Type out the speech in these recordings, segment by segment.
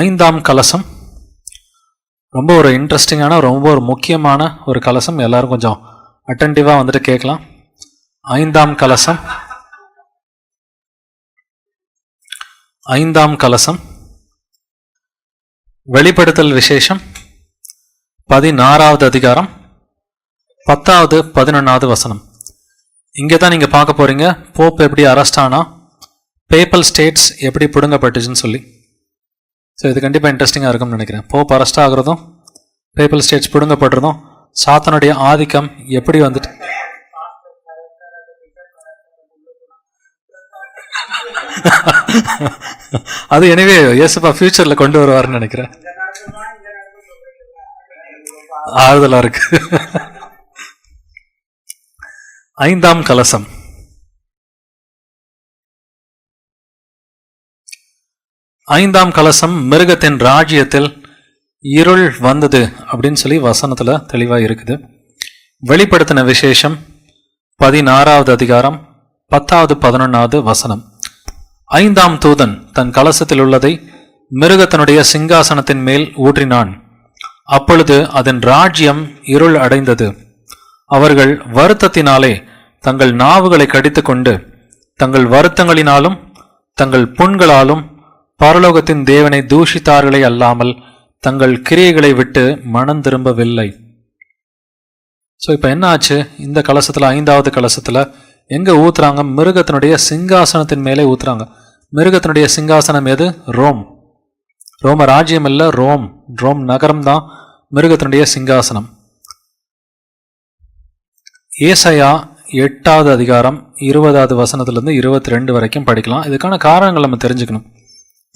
ஐந்தாம் கலசம். ரொம்ப ஒரு இன்ட்ரெஸ்டிங்கான ரொம்ப ஒரு முக்கியமான ஒரு கலசம். எல்லாரும் கொஞ்சம் அட்டன்டிவாக வந்துட்டு கேட்கலாம். ஐந்தாம் கலசம். ஐந்தாம் கலசம். வெளிப்படுத்தல் விசேஷம். பதினாறாவது அதிகாரம். பத்தாவது பதினொன்றாவது வசனம். இங்கே தான் நீங்கள் பார்க்க போகிறீங்க போப் எப்படி அரெஸ்ட் ஆனால் பேப்பல் ஸ்டேட்ஸ் எப்படி பிடுங்கப்பட்டுச்சுன்னு சொல்லி. ஸோ இது கண்டிப்பாக இன்ட்ரெஸ்டிங்காக இருக்கும்னு நினைக்கிறேன். போப் அரெஸ்ட் ஆகுறதும் பேப்பல் ஸ்டேட்ஸ் பிடுங்கப்படுறதும் சாத்தனுடைய ஆதிக்கம் எப்படி வந்துட்டு அது எனவே இயேசுப்பா ஃபியூச்சரில் கொண்டு வருவார்னு நினைக்கிறேன். ஆறுதலாக இருக்கு. ஐந்தாம் கலசம். ஐந்தாம் கலசம் மிருகத்தின் ராஜ்யத்தில் இருள் வந்தது அப்படின்னு சொல்லி வசனத்தில் தெளிவாக இருக்குது. வெளிப்படுத்தின விசேஷம் பதினாறாவது அதிகாரம் பத்தாவது பதினொன்னாவது வசனம். ஐந்தாம் தூதன் தன் கலசத்தில் உள்ளதை மிருகத்தினுடைய சிங்காசனத்தின் மேல் ஊற்றினான். அப்பொழுது அதன் ராஜ்யம் இருள் அடைந்தது. அவர்கள் வருத்தத்தினாலே தங்கள் நாவுகளை கடித்துக்கொண்டு தங்கள் வருத்தங்களினாலும் தங்கள் புண்களாலும் பரலோகத்தின் தேவனை தூஷித்தார்களே அல்லாமல் தங்கள் கிரியைகளை விட்டு மனம் திரும்பவில்லை. ஸோ இப்போ என்ன ஆச்சு? இந்த கலசத்தில் ஐந்தாவது கலசத்தில் எங்கே ஊத்துறாங்க? மிருகத்தினுடைய சிங்காசனத்தின் மேலே ஊத்துறாங்க. மிருகத்தினுடைய சிங்காசனம் எது? ரோம். ரோம ராஜ்யம் இல்லை ரோம். ரோம் நகரம் தான் மிருகத்தினுடைய சிங்காசனம். ஏசையா எட்டாவது அதிகாரம் இருபதாவது வசனத்துலேருந்து இருபத்தி ரெண்டு வரைக்கும் படிக்கலாம். இதுக்கான காரணங்கள் நம்ம தெரிஞ்சுக்கணும்.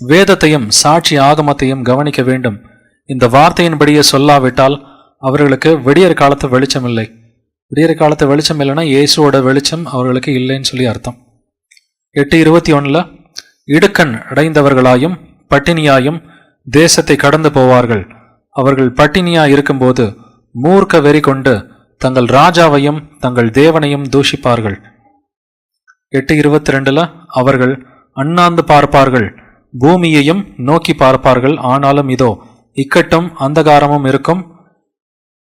வேதத்தையும் சாட்சி ஆகமத்தையும் கவனிக்க வேண்டும். இந்த வார்த்தையின்படியே சொல்லாவிட்டால் அவர்களுக்கு விடியற் காலத்து வெளிச்சம் இல்லை. விடியற் காலத்து வெளிச்சம் இல்லைன்னா இயேசுவோட வெளிச்சம் அவர்களுக்கு இல்லைன்னு சொல்லி அர்த்தம். எட்டு இருபத்தி ஒன்றில் இடுக்கண் அடைந்தவர்களாயும் பட்டினியாயும் தேசத்தை கடந்து போவார்கள். அவர்கள் பட்டினியா இருக்கும்போது மூர்க்க வெறி கொண்டு தங்கள் ராஜாவையும் தங்கள் தேவனையும் தூஷிப்பார்கள். எட்டு இருபத்தி ரெண்டுல அவர்கள் அண்ணாந்து பார்ப்பார்கள். பூமியையும் நோக்கி பார்ப்பார்கள். ஆனாலும் இதோ இக்கட்டும் அந்தகாரமும் இருக்கும்.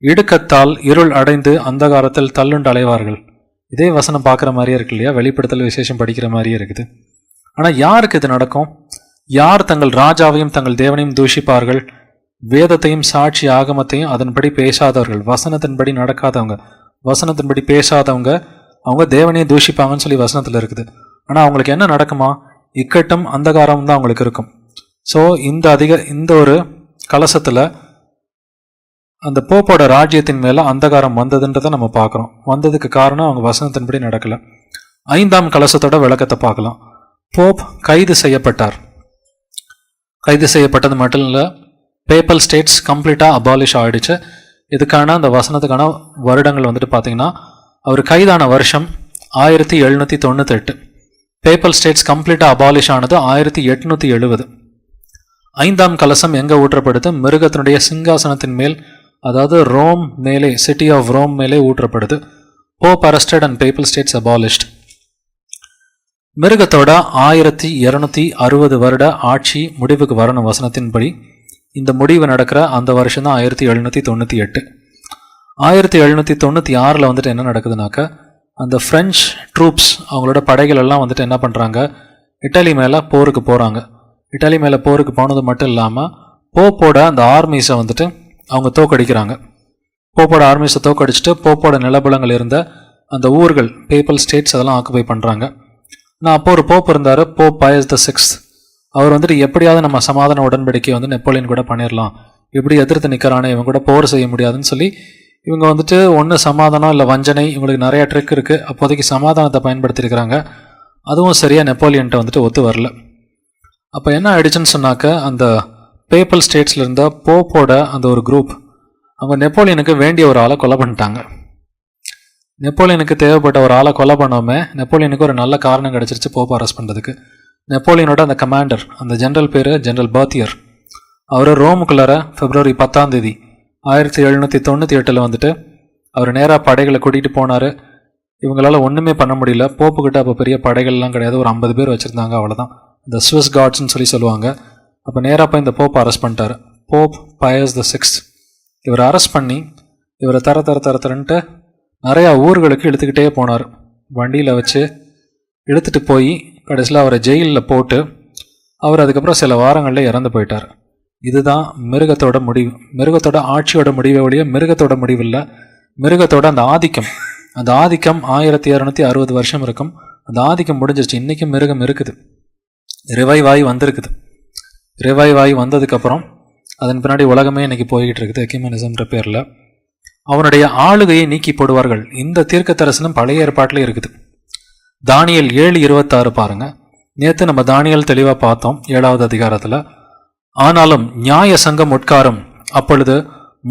இடுக்கத்தால் இருள் அடைந்து அந்தகாரத்தில் தள்ளுண்டு அலைவார்கள். இதே வசனம் பார்க்குற மாதிரியே இருக்கு இல்லையா? வெளிப்படுத்தல் விசேஷம் படிக்கிற மாதிரியே இருக்குது. ஆனால் யாருக்கு இது நடக்கும்? யார் தங்கள் ராஜாவையும் தங்கள் தேவனையும் தூஷிப்பார்கள்? வேதத்தையும் சாட்சி ஆகமத்தையும் அதன்படி பேசாதவர்கள். வசனத்தின்படி நடக்காதவங்க. வசனத்தின்படி பேசாதவங்க அவங்க தேவனையும் தூஷிப்பாங்கன்னு சொல்லி வசனத்தில் இருக்குது. ஆனால் அவங்களுக்கு என்ன நடக்குமா? இக்கட்டும் அந்தகாரம் தான் அவங்களுக்கு இருக்கும். ஸோ இந்த அதிக இந்த ஒரு கலசத்தில் அந்த போப்போட ராஜ்யத்தின் மேலே அந்தகாரம் வந்ததுன்றதை நம்ம பார்க்குறோம். வந்ததுக்கு காரணம் அவங்க வசனத்தின்படி நடக்கல. ஐந்தாம் கலசத்தோட விளக்கத்தை பார்க்கலாம். போப் கைது செய்யப்பட்டார். கைது செய்யப்பட்டது மட்டும் இல்லை பேப்பல் ஸ்டேட்ஸ் கம்ப்ளீட்டாக அபாலிஷ் ஆகிடுச்சு இதுக்கான அந்த வசனத்துக்கான வருடங்கள் வந்துட்டு பார்த்தீங்கன்னா அவர் கைதான வருஷம் ஆயிரத்தி எழுநூற்றி தொண்ணூத்தெட்டு. பேப்பல் ஸ்டேட்ஸ் கம்ப்ளீட்டாக அபாலிஷ் ஆனது ஆயிரத்தி எட்நூற்றி எழுபது ஐந்தாம் கலசம் எங்கே ஊற்றப்படுது? மிருகத்தினுடைய சிங்காசனத்தின் மேல் அதாவது ரோம் மேலே சிட்டி ஆஃப் ரோம் மேலே ஊற்றப்படுது. Pope arrested and papal states abolished மிருகத்தோட ஆயிரத்தி இரநூத்தி அறுபது வருட ஆட்சி முடிவுக்கு வரணும் வசனத்தின்படி இந்த முடிவு நடக்கிற அந்த வருஷம் தான் ஆயிரத்தி எழுநூற்றி தொண்ணூற்றி எட்டு. ஆயிரத்தி எழுநூற்றி தொண்ணூற்றி ஆறில் வந்துட்டு என்ன நடக்குதுனாக்க அந்த ஃப்ரெஞ்ச் ட்ரூப்ஸ் அவங்களோட படைகள் எல்லாம் வந்துட்டு என்ன பண்ணுறாங்க இட்டாலி மேலே போருக்கு போகிறாங்க இட்டாலி மேலே போருக்கு போனது மட்டும் இல்லாமல் போப்போட அந்த ஆர்மிஸை வந்துட்டு அவங்க தோக்கடிக்கிறாங்க. போப்போட ஆர்மிஸை தோக்கடிச்சிட்டு போப்போட நிலபலங்கள் இருந்த அந்த ஊர்கள் பேப்பல் ஸ்டேட்ஸ் அதெல்லாம் ஆக்குபை பண்ணுறாங்க நான் அப்போ ஒரு போப் இருந்தார் போப் பயஸ் த சிக்ஸ் அவர் வந்துட்டு எப்படியாவது நம்ம சமாதான உடன்படிக்கை வந்து நெப்போலியன் கூட பண்ணிடலாம் இப்படி எதிர்த்து நிற்கிறானே இவங்க கூட போர் செய்ய முடியாதுன்னு சொல்லி இவங்க வந்துட்டு ஒன்று சமாதானம் இல்லை வஞ்சனை இவங்களுக்கு நிறையா ட்ரிக் இருக்குது அப்போதைக்கு சமாதானத்தை பயன்படுத்தியிருக்கிறாங்க அதுவும் சரியாக நெப்போலியன்ட்ட வந்துட்டு ஒத்து வரல. அப்போ என்ன ஆயிடுச்சுன்னு சொன்னாக்க அந்த பேப்பல் ஸ்டேட்ஸில் இருந்த போப்போட அந்த ஒரு குரூப் அவங்க நெப்போலியனுக்கு வேண்டிய ஒரு ஆளை கொலை பண்ணிட்டாங்க. நெப்போலியனுக்கு தேவைப்பட்ட ஒரு ஆளை கொலை பண்ணோமே நெப்போலியனுக்கு ஒரு நல்ல காரணம் கிடச்சிருச்சு போப்போ அரெஸ்ட் பண்ணுறதுக்கு நெப்போலியனோட அந்த கமாண்டர் அந்த ஜென்ரல் பேர் ஜென்ரல் பாத்தியர் அவர் ரோமுக்குள்ளார பிப்ரவரி பத்தாம் தேதி ஆயிரத்தி எழுநூற்றி தொண்ணூற்றி எட்டில் வந்துட்டு அவர் நேராக படைகளை கூட்டிகிட்டு போனார். இவங்களால ஒன்றுமே பண்ண முடியல. போப்புக்கிட்ட அப்போ பெரிய படைகள்லாம் கிடையாது. ஒரு ஐம்பது பேர் வச்சுருந்தாங்க அவ்வளோதான் இந்த ஸ்விஸ் காட்ஸ்ன்னு சொல்லி சொல்லுவாங்க. அப்போ நேராக போய் இந்த போப் அரெஸ்ட் பண்ணிட்டாரு. போப் பயஸ் த சிக்ஸ்த் இவரை அரெஸ்ட் பண்ணி இவரை தர தர தர தரன்ட்டு நிறையா ஊர்களுக்கு இழுத்துக்கிட்டே போனார். வண்டியில் வச்சு இழுத்துட்டு போய் கடைசியில் அவரை ஜெயிலில் போட்டு அவர் அதுக்கப்புறம் சில வாரங்களில் இறந்து போயிட்டார். இதுதான் மிருகத்தோட முடிவு. மிருகத்தோட ஆட்சியோட முடிவை ஒழிய மிருகத்தோட முடிவு இல்லை மிருகத்தோட அந்த ஆதிக்கம். அந்த ஆதிக்கம் ஆயிரத்தி இரநூத்தி அறுபது வருஷம் இருக்கும். அந்த ஆதிக்கம் முடிஞ்சிருச்சு. இன்றைக்கும் மிருகம் இருக்குது. ரிவைவ் ஆகி வந்திருக்குது. ரிவைவ் ஆகி வந்ததுக்கப்புறம் அதன் பின்னாடி உலகமே இன்னைக்கு போய்கிட்டு இருக்குது. எக்யூமனிசம்ன்ற பேரில். அவனுடைய ஆளுகையை நீக்கி போடுவார்கள். இந்த தீர்க்க தரிசனம் பழைய ஏற்பாட்டில் இருக்குது. தானியல் ஏழு இருபத்தாறு பாருங்கள் நேற்று நம்ம தானியல் தெளிவாக பார்த்தோம். ஏழாவது அதிகாரத்தில். ஆனாலும் நியாய சங்கம் உட்காரும். அப்பொழுது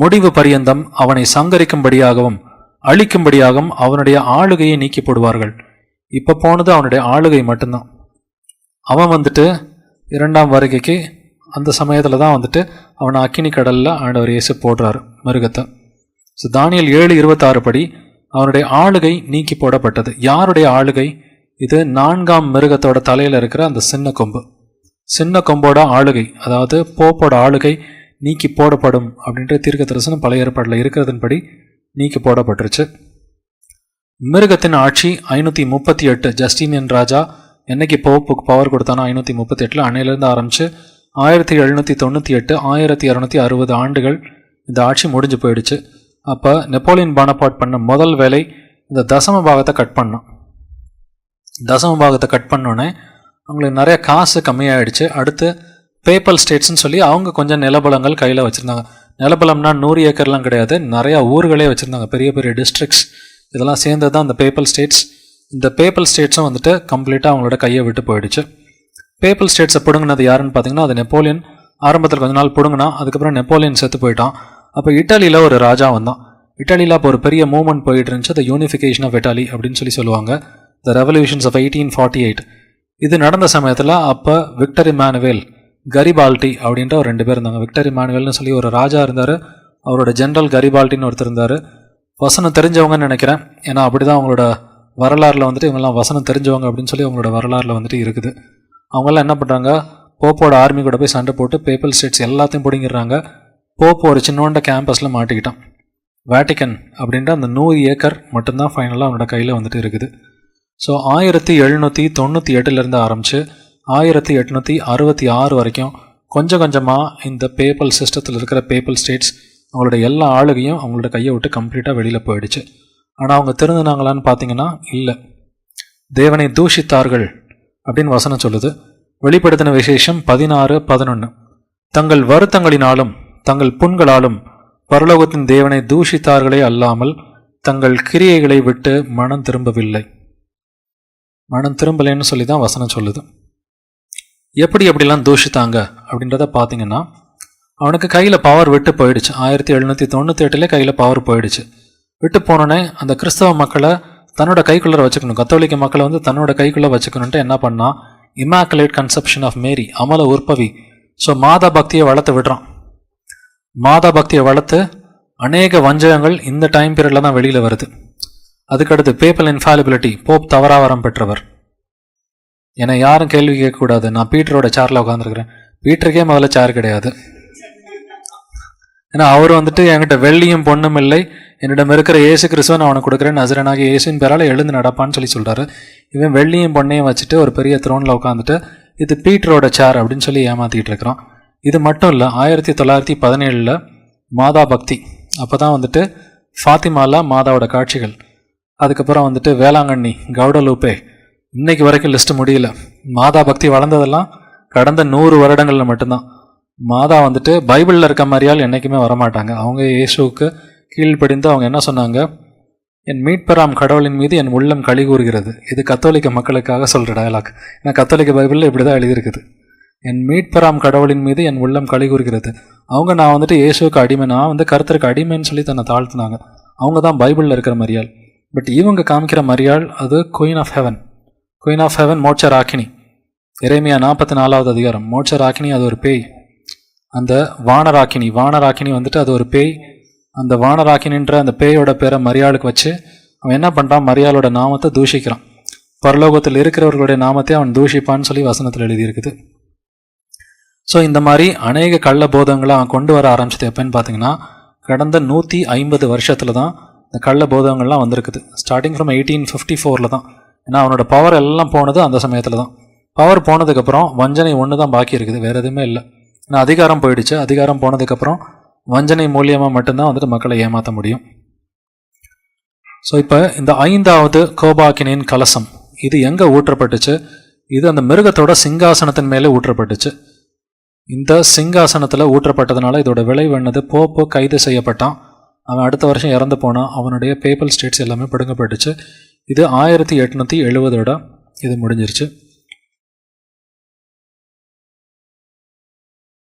முடிவு பரியந்தம் அவனை சங்கரிக்கும்படியாகவும் அழிக்கும்படியாகவும் அவனுடைய ஆளுகையை நீக்கி போடுவார்கள். இப்போ போனது அவனுடைய ஆளுகை மட்டும்தான். அவன் வந்துட்டு இரண்டாம் வருகைக்கு அந்த சமயத்தில் தான் வந்துட்டு அவனை அக்கினி கடலில் ஆண்டவர் இயேசு போடுறாரு மிருகத்தை. ஸோ தானியல் ஏழு இருபத்தாறு படி அவனுடைய ஆளுகை நீக்கி போடப்பட்டது. யாருடைய ஆளுகை? இது நான்காம் மிருகத்தோட தலையில் இருக்கிற அந்த சின்ன கொம்பு. சின்ன கொம்போட ஆளுகை அதாவது போப்போட ஆளுகை நீக்கி போடப்படும் அப்படின்ற தீர்க்க தரிசனம் பழைய ஏற்பாட்டில் இருக்கிறதன்படி நீக்கி போடப்பட்டுருச்சு. மிருகத்தின் ஆட்சி ஐநூற்றி முப்பத்தி எட்டு ஜஸ்டினியன் ராஜா என்னைக்கு போப்புக்கு பவர் கொடுத்தானோ ஐநூற்றி முப்பத்தி எட்டில் அன்னையிலேருந்து ஆரம்பித்து ஆயிரத்தி எழுநூற்றி தொண்ணூற்றி எட்டு ஆயிரத்தி இரநூத்தி அறுபது ஆண்டுகள் இந்த ஆட்சி முடிஞ்சு போயிடுச்சு. அப்போ நெப்போலியன் பானபாட் பண்ண முதல் வேலை இந்த தசம பாகத்தை கட் பண்ணோம் தசம பாகத்தை கட் பண்ணோன்னே அவங்களுக்கு நிறைய காசு கம்மியாயிடுச்சு. அடுத்து பேப்பல் ஸ்டேட்ஸ்னு சொல்லி அவங்க கொஞ்சம் நிலபலங்கள் கையில் வச்சுருந்தாங்க. நிலபலம்னா நூறு ஏக்கர்லாம் கிடையாது. நிறையா ஊர்களே வச்சுருந்தாங்க. பெரிய பெரிய டிஸ்ட்ரிக்ஸ் இதெல்லாம் சேர்ந்தது தான் அந்த பேப்பல் ஸ்டேட்ஸ் இந்த பேப்பல் ஸ்டேட்ஸும் வந்துட்டு கம்ப்ளீட்டாக அவங்களோட கையை விட்டு போயிடுச்சு. பேப்பல் ஸ்டேட்ஸை பிடுங்கினது யாருன்னு பார்த்தீங்கன்னா அது நெப்போலியன். ஆரம்பத்தில் கொஞ்ச நாள் பிடுங்கினா அதுக்கப்புறம் நெப்போலியன் செத்து போயிட்டான். அப்போ இட்டாலியில் ஒரு ராஜா வந்தான். இட்டாலியில் அப்போ ஒரு பெரிய மூவ்மெண்ட் போயிட்டு இருந்துச்சு. த யூனிஃபிகேஷன் ஆஃப் இட்டாலி அப்படின்னு சொல்லி சொல்லுவாங்க. The revolutions of eighteen forty eight இது நடந்த சமயத்தில் அப்போ விக்டர் இமானுவேல் கரிபால்டி அப்படின்ற ஒரு ரெண்டு பேர் இருந்தாங்க. விக்டர் இமானுவேல்னு சொல்லி ஒரு ராஜா இருந்தார். அவரோட ஜென்ரல் கரிபால்டின்னு ஒருத்தர் இருந்தார். வசனம் தெரிஞ்சவங்கன்னு நினைக்கிறேன். ஏன்னா அப்படி தான் அவங்களோட வரலாறில் வந்துட்டு இவங்கெல்லாம் வசனம் தெரிஞ்சவங்க அப்படின்னு சொல்லி அவங்களோட வரலாறில் வந்துட்டு இருக்குது. அவங்கெல்லாம் என்ன பண்ணுறாங்க போப்போட ஆர்மி கூட போய் சண்டை போட்டு பேப்பல் ஸ்டேட்ஸ் எல்லாத்தையும் பிடிங்கிடுறாங்க. போப் ஒரு சின்னோண்ட கேம்பஸில் மாட்டிக்கிட்டான். வேட்டிக்கன் அப்படின்ற அந்த நூறு ஏக்கர் மட்டும்தான் ஃபைனலாக அவனோட கையில் வந்துட்டு இருக்குது. ஸோ ஆயிரத்தி எழுநூற்றி தொண்ணூற்றி எட்டுலேருந்து ஆரம்பித்து ஆயிரத்தி எட்நூற்றி அறுபத்தி ஆறு வரைக்கும் கொஞ்சம் கொஞ்சமாக இந்த பேப்பல் சிஸ்டத்தில் இருக்கிற பேப்பல் ஸ்டேட்ஸ் அவங்களோட எல்லா ஆளுகையும் அவங்களோட கையை விட்டு கம்ப்ளீட்டாக வெளியில் போயிடுச்சு. ஆனால் அவங்க திருந்தினாங்களான்னு பார்த்தீங்கன்னா இல்லை. தேவனை தூஷித்தார்கள் அப்படின்னு வசனம் சொல்லுது. வெளிப்படுத்தின விசேஷம் பதினாறு பதினொன்று தங்கள் வருத்தங்களினாலும் தங்கள் புண்களாலும் பரலோகத்தின் தேவனை தூஷித்தார்களே அல்லாமல் தங்கள் கிரியைகளை விட்டு மனம் திரும்பவில்லை. மனம் திரும்பலைன்னு சொல்லி தான் வசனம் சொல்லுது. எப்படி எப்படிலாம் தூஷித்தாங்க அப்படின்றத பார்த்தீங்கன்னா அவனுக்கு கையில் பவர் விட்டு போயிடுச்சு. ஆயிரத்தி எழுநூற்றி தொண்ணூற்றி எட்டுல கையில் பவர் போயிடுச்சு. விட்டு போனோடனே அந்த கிறிஸ்தவ மக்களை தன்னோட கைக்குள்ளே வச்சுக்கணும். கத்தோலிக்க மக்களை வந்து தன்னோட கைக்குள்ளே வச்சுக்கணுன்ட்டு என்ன பண்ணால் இமாக்குலேட் கன்செப்ஷன் ஆஃப் மேரி அமல உற்பவி. ஸோ மாதா பக்தியை வளர்த்து விடுறான். மாதா பக்தியை வளர்த்து அநேக வஞ்சகங்கள் இந்த டைம் பீரியடில் தான் வெளியில் வருது. அதுக்கடுத்து பேப்பல் இன்ஃபாலிபிலிட்டி போப் தவறாவரம் பெற்றவர். என்னை யாரும் கேள்வி கேட்கக்கூடாது. நான் பீட்டரோட சேரில் உட்காந்துருக்கிறேன் பீட்டருக்கே முதல்ல சேர் கிடையாது. ஏன்னா அவர் வந்துட்டு என்கிட்ட வெள்ளியும் பொண்ணும் இல்லை. என்னிடம் இருக்கிற ஏசு கிறிஸ்துவன் நான் அவனுக்கு கொடுக்குறேன். நசரனாகி இயேசுவின் பேரால் எழுந்து நடப்பான்னு சொல்லி சொல்கிறாரு இவன் வெள்ளியும் பொண்ணையும் வச்சுட்டு ஒரு பெரிய த்ரோனில் உட்காந்துட்டு இது பீட்டரோட சேர் அப்படின்னு சொல்லி ஏமாற்றிக்கிட்டு இருக்கிறான். இது மட்டும் இல்லை ஆயிரத்தி தொள்ளாயிரத்தி பதினேழில் மாதா பக்தி. அப்போ தான் வந்துட்டு ஃபாத்திமாலா மாதாவோட காட்சிகள். அதுக்கப்புறம் வந்துட்டு வேளாங்கண்ணி கவுடலூப்பே இன்னைக்கு வரைக்கும் லிஸ்ட்டு முடியல. மாதா பக்தி வளர்ந்ததெல்லாம் கடந்த நூறு வருடங்களில் மட்டும்தான். மாதா வந்துட்டு பைபிளில் இருக்க மாதிரியால் என்றைக்குமே வரமாட்டாங்க. அவங்க இயேசுவுக்கு கீழ்ப்படிந்து அவங்க என்ன சொன்னாங்க? என் மீட்பெறாம் கடவுளின் மீது என் உள்ளம் களி கூறுகிறது. இது கத்தோலிக்க மக்களுக்காக சொல்கிற டயலாக் ஏன்னா கத்தோலிக்க பைபிளில் இப்படி தான் எழுதியிருக்குது. என் மீட்பெறாம் கடவுளின் மீது என் உள்ளம் களி கூறுகிறது. அவங்க நான் வந்துட்டு இயேசுவுக்கு அடிமை. நான் வந்து கருத்தருக்கு அடிமைன்னு சொல்லி தன்னை தாழ்த்துனாங்க. அவங்க தான் பைபிளில் இருக்கிற மாதிரியால். பட் இவங்க காமிக்கிற மரியாள் அது queen of heaven queen of heaven மோட்ச ராக்கினி. இறைமையா நாற்பத்தி நாலாவது அதிகாரம். மோட்ச ராக்கினி அது ஒரு பேய். அந்த வானராக்கினி வானராக்கினி வந்துட்டு அது ஒரு பேய். அந்த வானராக்கினின்ற அந்த பேயோட பேரை மரியாளுக்கு வச்சு அவன் என்ன பண்ணுறான் மரியாளோட நாமத்தை தூஷிக்கிறான். பரலோகத்தில் இருக்கிறவர்களுடைய நாமத்தை அவன் தூஷிப்பான்னு சொல்லி வசனத்தில் எழுதியிருக்குது. ஸோ இந்த மாதிரி அநேக கள்ள போதங்களை அவன் கொண்டு வர ஆரம்பிச்சது எப்போன்னு பார்த்தீங்கன்னா கடந்த நூற்றி ஐம்பது வருஷத்தில் தான் இந்த கள்ள போதகங்கள்லாம் வந்திருக்குது. ஸ்டார்டிங் ஃப்ரம் எயிட்டீன் ஃபிஃப்டி ஃபோரில் தான். ஏன்னா அவனோட பவர் எல்லாம் போனது அந்த சமயத்தில் தான். பவர் போனதுக்கப்புறம் வஞ்சனை ஒன்று தான் பாக்கி இருக்குது. வேறு எதுவுமே இல்லை. ஏன்னா அதிகாரம் போயிடுச்சு. அதிகாரம் போனதுக்கப்புறம் வஞ்சனை மூலியமாக மட்டும்தான் வந்துட்டு மக்களை ஏமாற்ற முடியும். ஸோ இப்போ இந்த ஐந்தாவது கோபாக்கினின் கலசம். இது எங்கே ஊற்றப்பட்டுச்சு? இது அந்த மிருகத்தோட சிங்காசனத்தின் மேலே ஊற்றப்பட்டுச்சு. இந்த சிங்காசனத்தில் ஊற்றப்பட்டதுனால இதோட விளைவு என்னது? போப்போ கைது செய்யப்பட்டான். அவன் அடுத்த வருஷம் இறந்து போனான் அவனுடைய பேப்பல் ஸ்டேட்ஸ் எல்லாமே பிடுங்கப்பட்டுச்சு. இது ஆயிரத்தி எட்நூற்றி எழுபதோட இது முடிஞ்சிருச்சு.